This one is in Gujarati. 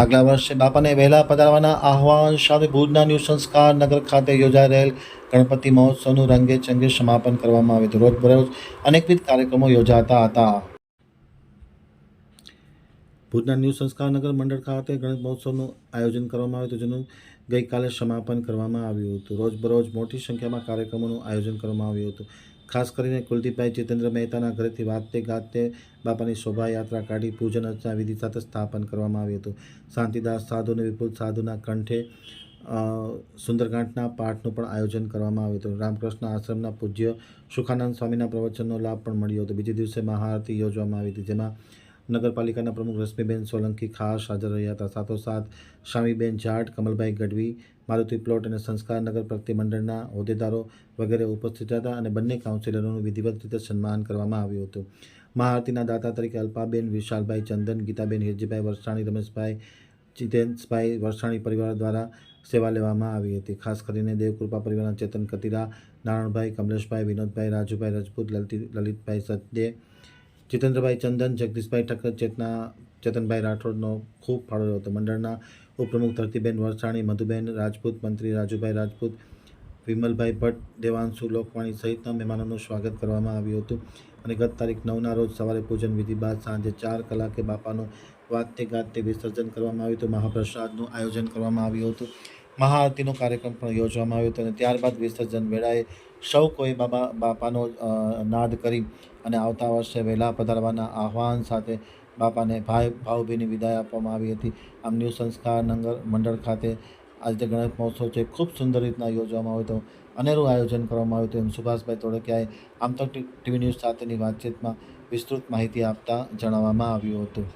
આગલા વર્ષે બાપાને વહેલા પધારવાના આહવાન સાથે ભુજના ન્યૂ સંસ્કાર નગર ખાતે યોજાઈ રહેલ ગણપતિ મહોત્સવનું રંગે ચંગે સમાપન કરવામાં આવ્યું હતું. રોજબરોજ અનેકવિધ કાર્યક્રમો યોજાતા હતા. ભુજના ન્યૂ સંસ્કાર નગર મંડળ ખાતે ગણેશ મહોત્સવનું આયોજન કરવામાં આવ્યું હતું, જેનું ગઈકાલે સમાપન કરવામાં આવ્યું હતું. રોજબરોજ મોટી સંખ્યામાં કાર્યક્રમોનું આયોજન કરવામાં આવ્યું હતું. ખાસ કરીને કુલદીપભાઈ જીતેન્દ્ર મહેતાના ઘરેથી વાતે ગાતે બાપાની શોભાયાત્રા કાઢી પૂજન અર્ચના વિધિ સાથે સ્થાપન કરવામાં આવ્યું હતું. શાંતિદાસ સાધુ અને વિપુલ સાધુના કંઠે સુંદરકાંઠના પાઠનું પણ આયોજન કરવામાં આવ્યું હતું. રામકૃષ્ણ આશ્રમના પૂજ્ય સુખાનંદ સ્વામીના પ્રવચનનો લાભ પણ મળ્યો હતો. બીજે દિવસે મહાઆરતી યોજવામાં આવી હતી, જેમાં નગરપાલિકાના પ્રમુખ રશ્મિબેન સોલંકી ખાસ હાજર રહ્યા હતા. સાથોસાથ, શામીબેન જાટ, કમલભાઈ ગઢવી, મારુતિ પ્લોટ અને સંસ્કાર નગર પ્રતિમંડળના હોદ્દેદારો વગેરે ઉપસ્થિત હતા અને બંને કાઉન્સિલરોનું વિધિવત રીતે સન્માન કરવામાં આવ્યું હતું. મહાઆરતીના દાતા તરીકે અલ્પાબેન વિશાલભાઈ ચંદન, ગીતાબેન હિરજીભાઈ વરસાણી, રમેશભાઈ જીતેન્દ્રભાઈ વરસાણી પરિવાર દ્વારા સેવા લેવામાં આવી હતી. ખાસ કરીને દેવકૃપા પરિવારના ચેતન કતિરા, નારાયણભાઈ, કમલેશભાઈ, વિનોદભાઈ, રાજુભાઈ રજપૂત, લલિત લલિતભાઈ સચદે જીતેન્દ્રભાઈ ચંદન, જગદીશભાઈ ઠક્કર ચેતના ચેતનભાઈ રાઠોડનો ખૂબ ફાળો હતો. મંડળના ઉપપ્રમુખ ધરતીબેન વરસાણી, મધુબેન રાજપૂત, મંત્રી રાજુભાઈ રાજપૂત, વિમલભાઈ ભટ્ટ, દેવાંશુ લોકવાણી સહિતના મહેમાનોનું સ્વાગત કરવામાં આવ્યું હતું. અને ગત તારીખ નવના રોજ સવારે પૂજન વિધિ બાદ સાંજે ચાર કલાકે બાપાનું વાતે ગાતે વિસર્જન કરવામાં આવ્યું હતું. મહાપ્રસાદનું આયોજન કરવામાં આવ્યું હતું. મહાઆરતીનો કાર્યક્રમ પણ યોજવામાં આવ્યો હતો અને ત્યારબાદ વિસર્જન વેળાએ સૌ કોઈ બાબા, બાપાનો નાદ કરી અને આવતા વર્ષે વહેલા પધારવાના આહવાન સાથે બાપાને ભાઈ ભાવભીની વિદાય આપવામાં આવી હતી. આમ ન્યૂ સંસ્કાર નગર મંડળ ખાતે આજે ગણેશ મહોત્સવ છે. ખૂબ સુંદર રીતના યોજવામાં આવ્યો હતો. અનેરું આયોજન કરવામાં આવ્યું હતું. એમ સુભાષભાઈ તોડકિયાએ આમ તો ટીવી ન્યૂઝ સાથેની વાતચીતમાં વિસ્તૃત માહિતી આપતા જણાવવામાં આવ્યું હતું.